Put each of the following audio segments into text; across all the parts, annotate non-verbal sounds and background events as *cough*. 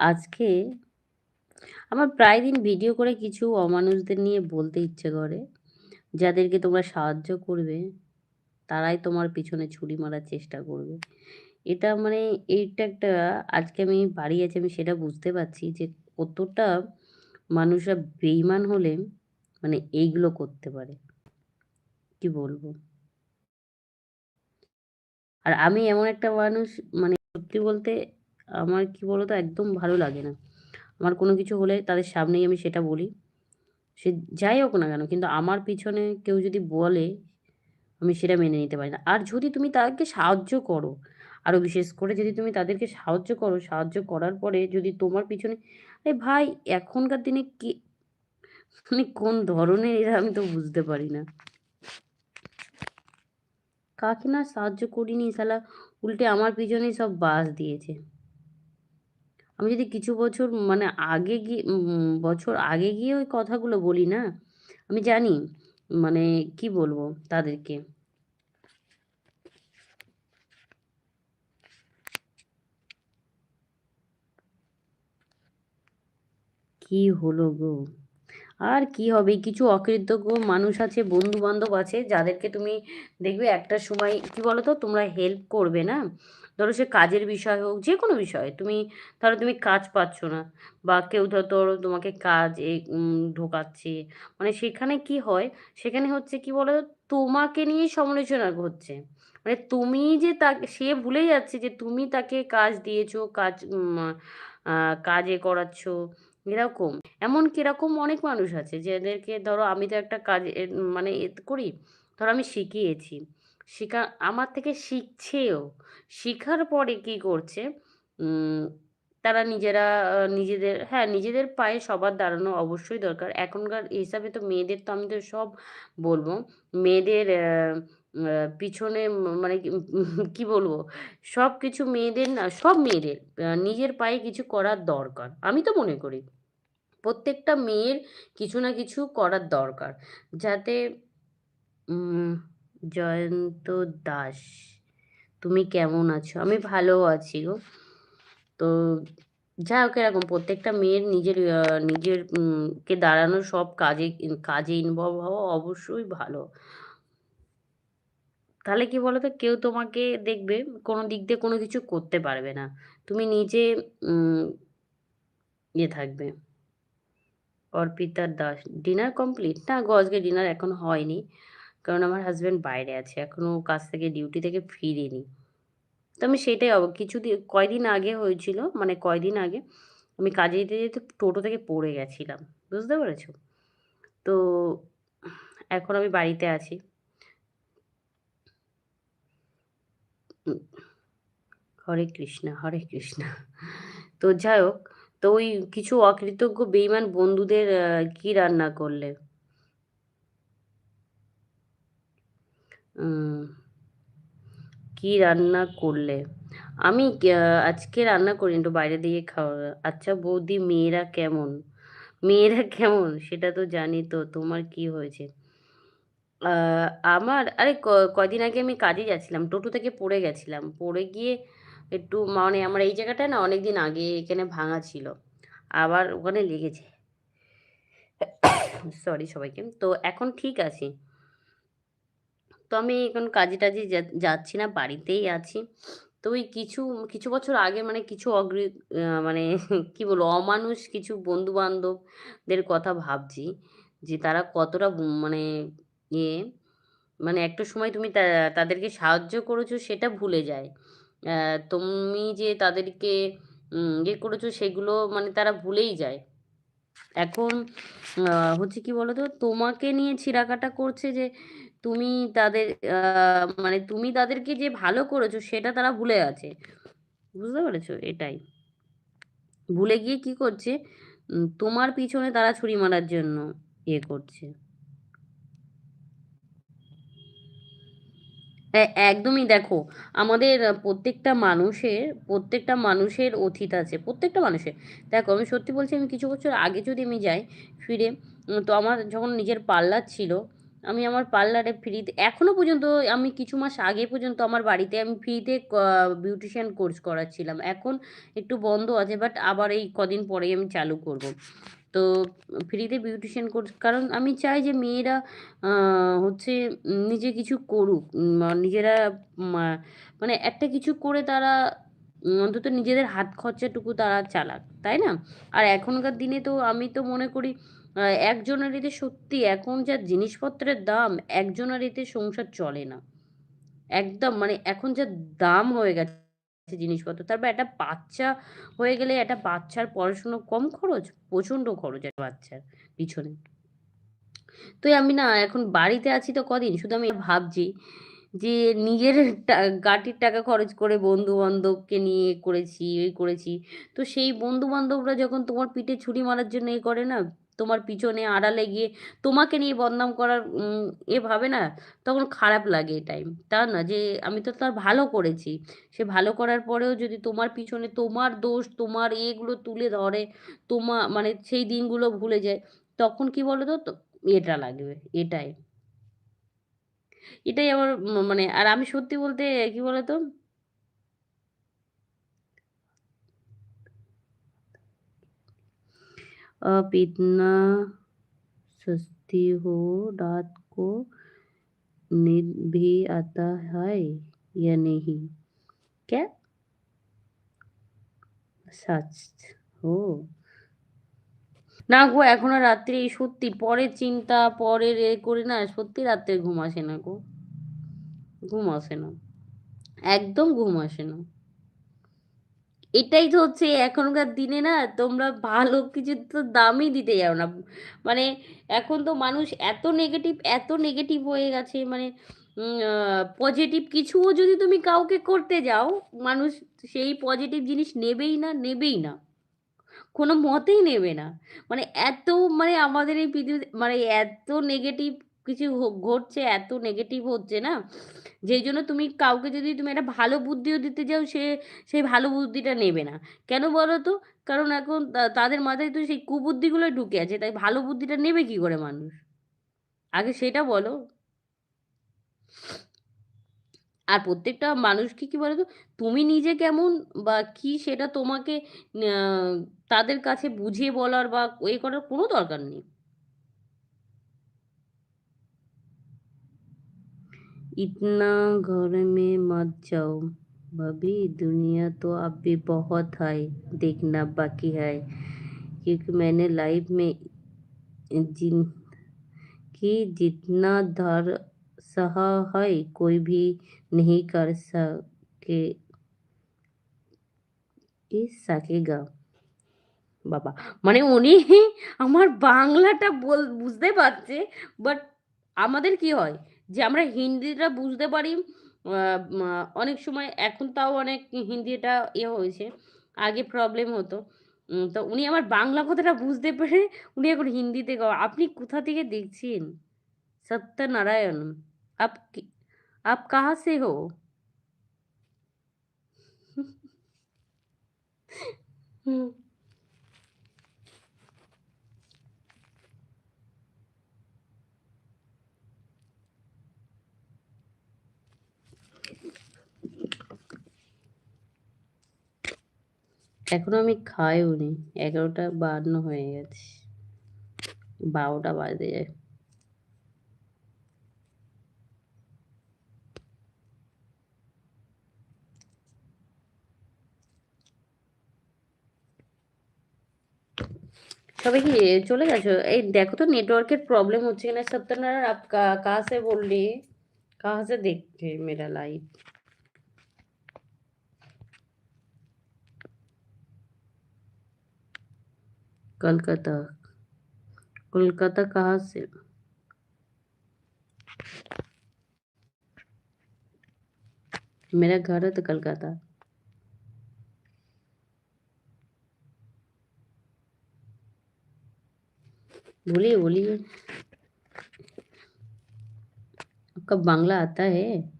আজকে আমার প্রায় দিন ভিডিও করে কিছু অমানুষদের নিয়ে বলতে ইচ্ছে করে। যাদেরকে তোমরা সাহায্য করবে, তারাই তোমার পিছনে ছুরি মারার চেষ্টা করবে। এটা মানে এইটা একটা আজকে আমি বাড়ি আছি আমি সেটা বুঝতে পারছি যে কতটা মানুষরা বেইমান হলে মানে এইগুলো করতে পারে। কি বলব? আর আমি এমন একটা মানুষ মানে সত্যি বলতে আমার কি বলতো একদম ভালো লাগে না। আমার কোনো কিছু হলে তাদের সামনেই আমি সেটা বলি। সে যাই হোক না কেন কিন্তু আমার পিছনে কেউ যদি বলে আমি সেটা মেনে নিতে পারি না। আর যদি তুমি তাদেরকে সাহায্য করো, আরও বিশেষ করে যদি তুমি তাদেরকে সাহায্য করো, সাহায্য করার পরে যদি তোমার পিছনে আরে ভাই এখনকার দিনে কি মানে কোন ধরনের এরা আমি তো বুঝতে পারি না। কাকে না সাহায্য করিনি শালা উল্টে আমার পিছনেই সব বাস দিয়েছে। আমি যদি কিছু বছর মানে আগে গিয়ে বছর আগে গিয়ে ওই কথাগুলো বলি না, আমি জানি মানে কি বলব তাদেরকে। কি হলো গো? আর কি হবে? কিছু অকৃতজ্ঞ মানুষ আছে, বন্ধু-বান্ধব আছে যাদেরকে তুমি দেখবে একটা সময় কি বলো তো? তোমরা হেল্প করবে না? ধরো সে কাজের বিষয় হোক, যে কোনো বিষয়ে তুমি ধরো তুমি কাজ পাচ্ছ না বা কেউ ধ ধরো তোমাকে কাজ এ ঢোকাচ্ছে। মানে সেখানে কি হয়? সেখানে হচ্ছে কি বলো তোমাকে নিয়েই সমালোচনা হচ্ছে। মানে তুমি যে তাকে সে ভুলে যাচ্ছে যে তুমি তাকে কাজ দিয়েছ, কাজ কাজ করাচ্ছ, এরকম। এমন এরকম অনেক মানুষ আছে যাদেরকে ধরো আমি তো একটা কাজ মানে করি, ধরো আমি শিখিয়েছি। শিখা আমার থেকে শিখছেও। শিখার পরে কি করছে, তারা নিজেরা নিজেদের হ্যাঁ, নিজেদের পায়ে সবার দাঁড়ানো অবশ্যই দরকার। এখনকার হিসাবে তো মেয়েদের তো আমি তো সব বলব মেয়েদের পিছনে মানে *laughs* কি বলব সব কিছু মেয়েদের না, সব মেয়েদের নিজের পায়ে কিছু করার দরকার। আমি তো মনে করি। প্রত্যেকটা মেয়ের কিছু না কিছু করার দরকার। যাতে জয়ন্ত দাস, তুমি কেমন আছো? আমি ভালো আছি গো। তো যাই হোক এরকম প্রত্যেকটা মেয়ের নিজের নিজের কে দাঁড়ানো সব কাজে কাজে ইনভলভ হওয়া অবশ্যই ভালো। তাহলে কি বলতো? কেউ তোমাকে দেখবে কোনো দিক দিয়ে কোনো কিছু করতে পারবে না। তুমি নিজে ইয়ে থাকবে। অর্পিতা দাস। Dinner complete? না গো আজকে ডিনার এখন হয়নি। কারণ আমার হাজব্যান্ড বাইরে আছে। এখনও কাজ থেকে ডিউটি থেকে ফিরিনি তো আমি সেটাই অব কিছুদি কয়দিন আগে হয়েছিল, মানে কয়দিন আগে আমি কাজে যেতে, যেতে টোটো থেকে পড়ে গেছিলাম। বুঝতে পেরেছ? তো এখন আমি বাড়িতে আছি। হরে কৃষ্ণা, হরে কৃষ্ণা। তো যাই হোক, তো ওই কিছু অকৃতজ্ঞ বেইমান বন্ধুদের কি রান্না করলে? কি রান্না করলে? আমি আজকে রান্না করিনি, একটু বাইরে দিয়ে খাওয়া আচ্ছা বৌদি মেয়েরা কেমন? মেয়েরা কেমন? সেটা তো জানি তো, তোমার কি হয়েছে? আমার আরে ক কয়দিন আগে আমি কাজে যাচ্ছিলাম। টোটো থেকে পড়ে গেছিলাম। পড়ে গিয়ে একটু মানে আমার এই জায়গাটায় না অনেকদিন আগে এখানে ভাঙা ছিল। আবার ওখানে লেগেছে। *coughs* সরি সবাইকে। তো এখন ঠিক আছি। তো আমি এখন কাজে-টাজে যা যাচ্ছি না, বাড়িতেই আছি। তো ওই কিছু, কিছু বছর আগে মানে কিছু অগ্রি মানে *laughs* কি বলব? অমানুষ কিছু বন্ধু-বান্ধবদের কথা ভাবছি। যে তারা কতটা মানে ইয়ে মানে একটা সময় তুমি তাদেরকে সাহায্য করেছ সেটা ভুলে যায়। তুমি যে তাদেরকে ইয়ে করেছ সেগুলো মানে তারা ভুলেই যায়। এখন হচ্ছে কি বলতো? তোমাকে নিয়ে ছিঁড়াকাটা করছে যে তুমি তাদের মানে তুমি তাদেরকে যে ভালো করেছ সেটা তারা ভুলে আছে। বুঝতে পেরেছ? এটাই। ভুলে গিয়ে কি করছে? তোমার পিছনে তারা ছুরি মারার জন্য ইয়ে করছে। একদমই দেখো, আমাদের প্রত্যেকটা মানুষের প্রত্যেকটা মানুষের অতীত আছে। প্রত্যেকটা মানুষের। দেখো আমি সত্যি বলছি আমি কিছু বছর আগে যদি আমি যাই ফিরে তো আমার যখন নিজের পার্লার ছিল, আমি আমার পার্লারে ফ্রিতে এখনও পর্যন্ত আমি কিছু মাস আগে পর্যন্ত আমার বাড়িতে আমি ফ্রিতে বিউটিশিয়ান কোর্স করাচ্ছিলাম। এখন একটু বন্ধ আছে বাট আবার এই কদিন পরেই আমি চালু করব। তো ফ্রিতে বিউটিশিয়ান কোর্স কারণ আমি চাই যে মেয়েরা হচ্ছে নিজে কিছু করুক নিজেরা মানে একটা কিছু করে তারা অন্তত নিজেদের হাত খরচাটুকু তারা চালাক, তাই না? আর এখনকার দিনে তো আমি তো মনে করি একজনের এতে সত্যি এখন যা জিনিসপত্রের দাম একজনের এতে সংসার চলে না একদম মানে এখন যা দাম হয়ে গেছে জিনিসপত্র তারপর একটা বাচ্চা হয়ে গেলে একটা বাচ্চার পড়াশুনো কম খরচ প্রচণ্ড খরচ একটা বাচ্চার পিছনে তো আমি না এখন বাড়িতে আছি তো কদিন শুধু আমি ভাবছি যে নিজের গাটির টাকা খরচ করে বন্ধু-বান্ধবকে নিয়ে করেছি, ওই করেছি। তো সেই বন্ধু-বান্ধবরা যখন তোমার পিঠে ছুরি মারার জন্য এ করে না, তোমার পিছনে আড়ালে গিয়ে তোমাকে নিয়ে বদনাম করার এ ভাবে না, তখন খারাপ লাগে এই টাইম। তা না যে আমি তো তার ভালো করেছি। সে ভালো করার পরেও যদি তোমার পিছনে তোমার দোষ, তোমার এগুলো তুলে ধরে, তোমা মানে সেই দিনগুলো ভুলে যায়, তখন কি বলো তো? এটা লাগবে, এটাই। এটাই আমার মানে আর আমি সত্যি বলতে কি বলতো? अब इतना सस्ती हो रात को नींद भी आता है या नहीं क्या सच हो না গো এখনো রাত্রে সত্যি পরের চিন্তা পরের এ করে না সত্যি রাত্রে ঘুম আসে না গো ঘুম আসে না একদম ঘুম আসে না এটাই তো হচ্ছে এখনকার দিনে না তোমরা ভালো কিছু তো দামই দিতে যাও না। মানে এখন তো মানুষ এত নেগেটিভ এত নেগেটিভ হয়ে গেছে মানে পজিটিভ কিছুও যদি তুমি কাউকে করতে যাও, মানুষ সেই পজিটিভ জিনিস নেবেই না নেবেই না। কোনো মতেই নেবে না। মানে এত মানে আমাদের এই পৃথিবীতে মানে এত নেগেটিভ কিছু ঘটছে, এত নেগেটিভ হচ্ছে না। যেই জন্য তুমি কাউকে যদি তুমি একটা ভালো বুদ্ধিও দিতে যাও, সে, সেই ভালো বুদ্ধিটা নেবে না। কেন বলো তো? কারণ এখন তাদের মাথায় তো সেই কুবুদ্ধিগুলো ঢুকে আছে, তাই ভালো বুদ্ধিটা নেবে কি করে মানুষ? আগে সেটা বলো। আর প্রত্যেকটা মানুষকে কি বলতো তুমি নিজে কেমন বা কি সেটা তোমাকে তাদের কাছে বুঝিয়ে বলার বা এ করার কোনো দরকার নেই। इतना घर में मत जाओ भाभी दुनिया तो अब भी बहुत है देखना बाकी है क्योंकि मैंने लाइफ में जिन कि जितना धर सहा है कोई भी नहीं कर सके সাকেগা বাবা মানে উনি আমার বাংলাটা বল বুঝতে পারছে বাট আমাদের কি হয় যে আমরা হিন্দিটা বুঝতে পারি অনেক সময় এখন তাও অনেক হিন্দিটা ইয়ে হয়েছে, আগে প্রবলেম হতো। তো উনি আমার বাংলা কথাটা বুঝতে পেরে উনি এখন হিন্দিতে আপনি কোথা থেকে দেখছেন? সত্যনারায়ণ, আপ আপ কাহা সে হো? হুম। এখনো আমি খাইও নি এগারোটা বান্ন হয়ে গেছে বারোটা বাজতে যায় সবাই কি চলে গেছো এই দেখো তো নেটওয়ার্কের প্রবলেম হচ্ছে কিনা সত্যনারায়ণ আপ कहाँ से बोल रही है कहाँ से देखते मेरा लाइव कलकत्ता। कोलकाता कहाँ से? मेरा घर है तो कलकत्ता। बोलिए बोलिए। आपका बांग्ला आता है?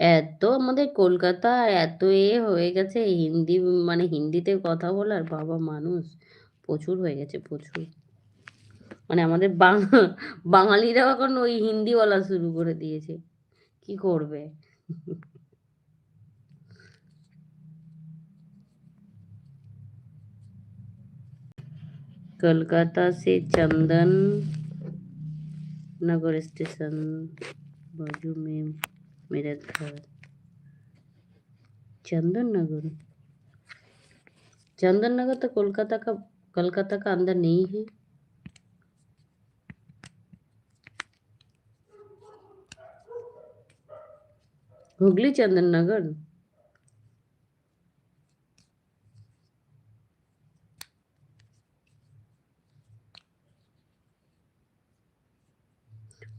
এত আমাদের কলকাতা এত এ হয়ে গেছে হিন্দি মানে হিন্দিতে কথা বলার বাবা মানুষ প্রচুর হয়ে গেছে প্রচুর মানে আমাদের বাং- বাঙালিরাও এখন ওই হিন্দি বলা শুরু করে দিয়েছে কি করবে कलकत्ता से चंदन नगर स्टेशन बाजू में मेरा घर। चंदन नगर चंदन नगर तो कोलकाता का कलकत्ता का अंदर नहीं है। हुगली चंदन नगर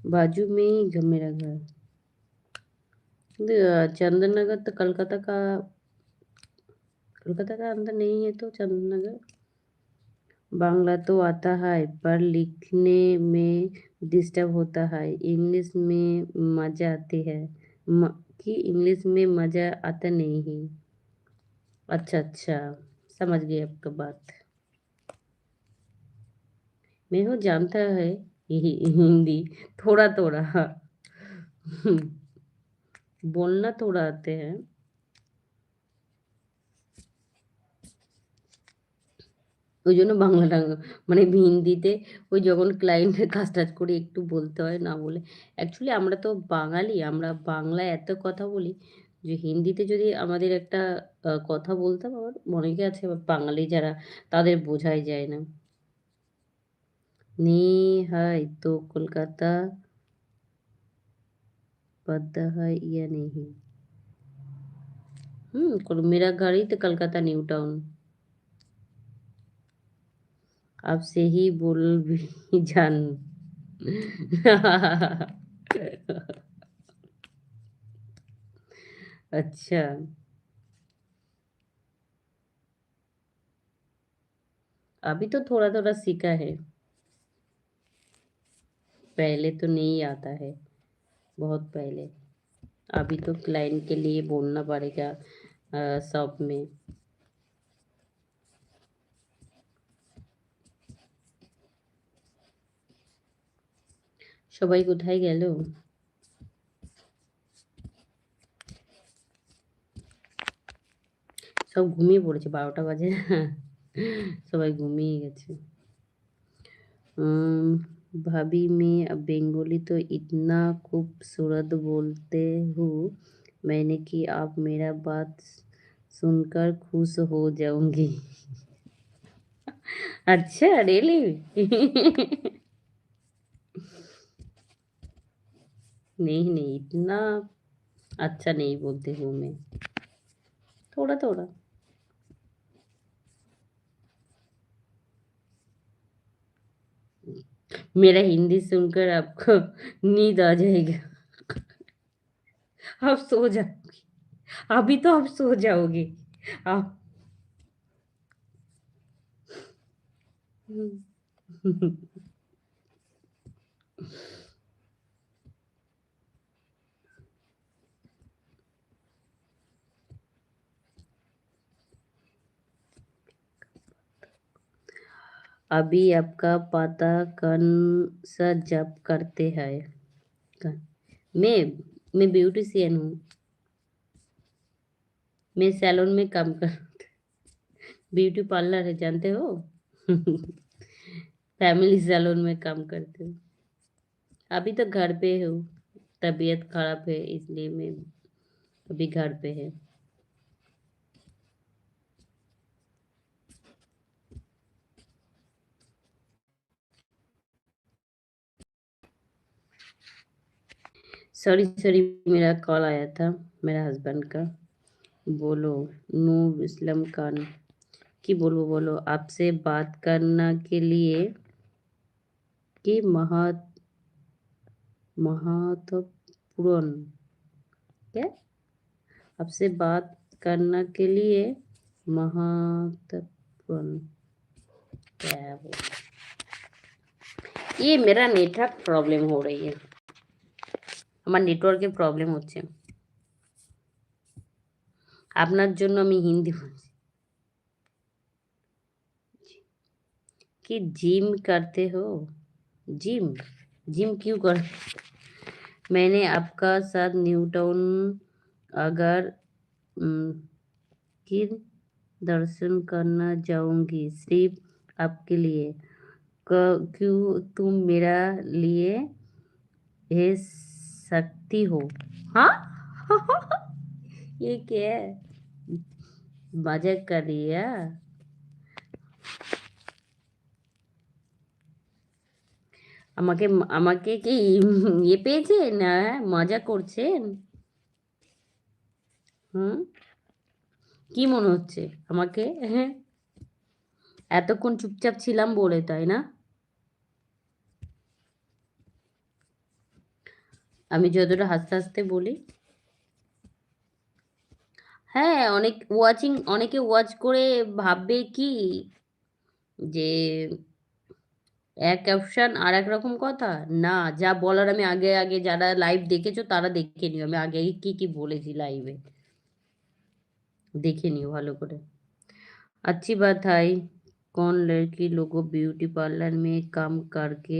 बाजू में ही मेरा घर। द- चंदन नगर तो कलकत्ता का कलकत्ता का अंदर नहीं है तो चंद्रनगर? बांग्ला तो आता है पर लिखने में डिस्टर्ब होता है। इंग्लिश में मज़ा आती है। म, कि इंग्लिश में मज़ा आता नहीं। है अच्छा अच्छा समझ गई आपका बात। मैं हूँ जानता है हिंदी थोड़ा थोड़ा बोलना थोड़ा आते हैं ওই জন্য বাংলাটা মানে হিন্দিতে ওই যখন ক্লায়েন্টের কাজ টাজ করে একটু বলতে হয় না বলে অ্যাকচুয়ালি আমরা তো বাঙালি আমরা বাংলায় এত কথা বলি যে হিন্দিতে যদি আমাদের একটা আহ, কথা বলতাম আবার অনেকে আছে আবার বাঙালি যারা তাদের বোঝাই যায় না নে হয় তো কলকাতা पता है या नहीं? हम्म मेरा घर ही तो कलकत्ता न्यू टाउन। आपसे ही बोल भी *laughs* जान। अच्छा। अभी तो थोड़ा थोड़ा सीखा है। पहले तो नहीं आता है। बहुत पहले अभी तो क्लाइंट के लिए बोलना पड़ेगा शॉप में সবাই কোথায় গেল সব ঘুমিয়ে পড়েছে বারোটা বাজে *laughs* সবাই ঘুমিয়ে গেছে उम, भाभी, मैं अब बंगाली तो इतना खूबसूरत बोलते हूँ, मैंने कि आप मेरा बात सुनकर खुश हो जाऊँगी। *laughs* अच्छा रियली *laughs* नहीं नहीं, इतना अच्छा नहीं बोलती हूँ मैं। थोड़ा थोड़ा। मेरा हिंदी सुनकर आपको नींद आ जाएगा। आप सो जाओगे। अभी तो आप सो जाओगे। आप अभी आपका पता कौन सा जॉब करते हैं। मैं मैं ब्यूटिशियन हूँ। मैं सैलून में काम कर *laughs* ब्यूटी पार्लर है, जानते हो? *laughs* फैमिली सैलून में काम करते हो। अभी तो घर पे हूँ। तबीयत खराब है, इसलिए मैं अभी घर पे है। सॉरी सॉरी, मेरा कॉल आया था, मेरा हस्बैंड का। बोलो नूर इस्लाम खान की बोलो बोलो। आपसे बात करना के लिए कि महत, महत्वपूर्ण? क्या? आपसे बात करना के लिए महत्वपूर्ण। क्या वो ये मेरा नेटवर्क प्रॉब्लम हो रही है। আমার নেটওয়ার্কের প্রবলেম হচ্ছে আপনার জন্য আমি হিন্দি বলছি कि जिम करते हो जिम जिम क्यों कर मैंने आपका साथ न्यू टाउन अगर उम, फिर दर्शन करना जाऊंगी सिर्फ आपके लिए क- क्यों तुम मेरा लिए है सकती हो हाँ *laughs* ये क्या है मजाक कर रही है আমাকে আমাকে কি ইয়ে পেয়েছেন হ্যাঁ মজা করছেন হুম কি মনে হচ্ছে আমাকে হ্যাঁ এতক্ষণ চুপচাপ ছিলাম বলে তাই না আমি যতটা হাসতে হাসতে বলি হ্যাঁ অনেক ওয়াচিং অনেকে ওয়াচ করে ভাববে কি যে এক ক্যাপশন আর এক রকম কথা না যা বলার আমি আগে আগে যারা লাইভ দেখেছো তারা দেখে নিও আমি আগে কি কি বলেছি লাইভে দেখে নিও ভালো করে अच्छी बात है कौन लड़की लोगों ब्यूटी पार्लर में काम करके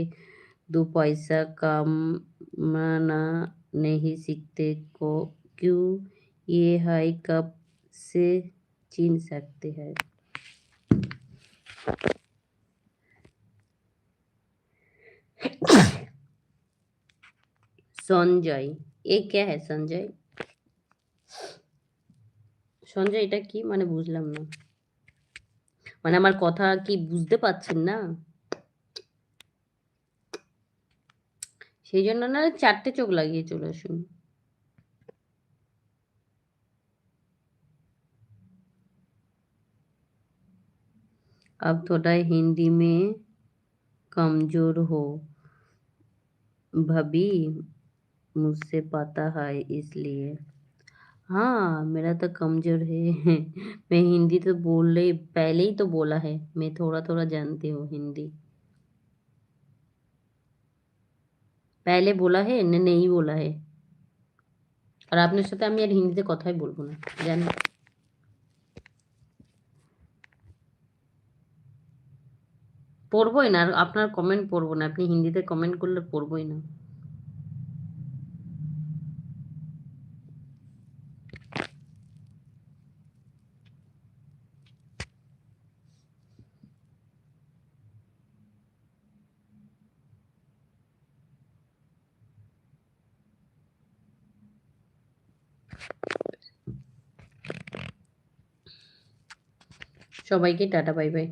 दो पैसा कमाना नहीं सीखते को क्यों ये है कब से चिन सकते हैं সঞ্জয় এ কে হ্যাঁ সঞ্জয় সঞ্জয় এটা কি মানে বুঝলাম না মানে আমার কথা কি বুঝতে পারছেন না সেই জন্য না চারটে চোখ লাগিয়ে চলে আসুন अब थोड़ा हिंदी में कमजोर हो भाभी मुझसे पता है इसलिए हाँ मेरा तो कमजोर है *laughs* मैं हिंदी तो बोल रही पहले ही तो बोला है मैं थोड़ा थोड़ा जानती हूँ हिंदी পহলে বলা হে না নেই বলা হে আর আপনার সাথে আমি আর হিন্দিতে কথাই বলব না জানি পড়বই না আর আপনার কমেন্ট পড়ব না আপনি হিন্দিতে কমেন্ট করলে পড়বই না। সবাইকে টাটা বাই বাই